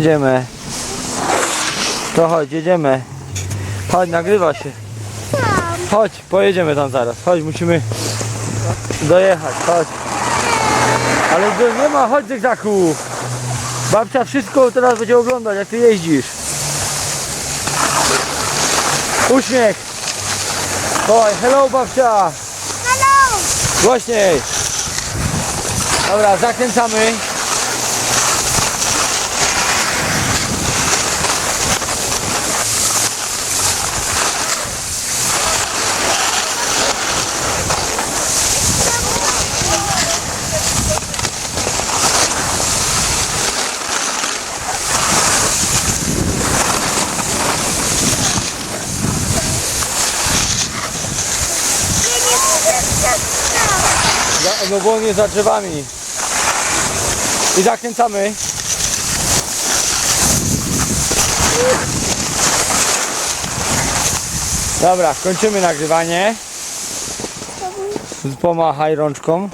Jedziemy. To chodź, jedziemy. Chodź, nagrywa się. Chodź, pojedziemy tam zaraz. Chodź, musimy dojechać, chodź. Ale tu nie ma, chodź zygzaku. Babcia wszystko teraz będzie oglądać, jak ty jeździsz. Uśmiech. Chodź, hello babcia. Hello! Głośniej. Dobra, zakręcamy. No bo on jest za drzewami. I zakręcamy. Dobra, kończymy nagrywanie. Pomachaj rączką.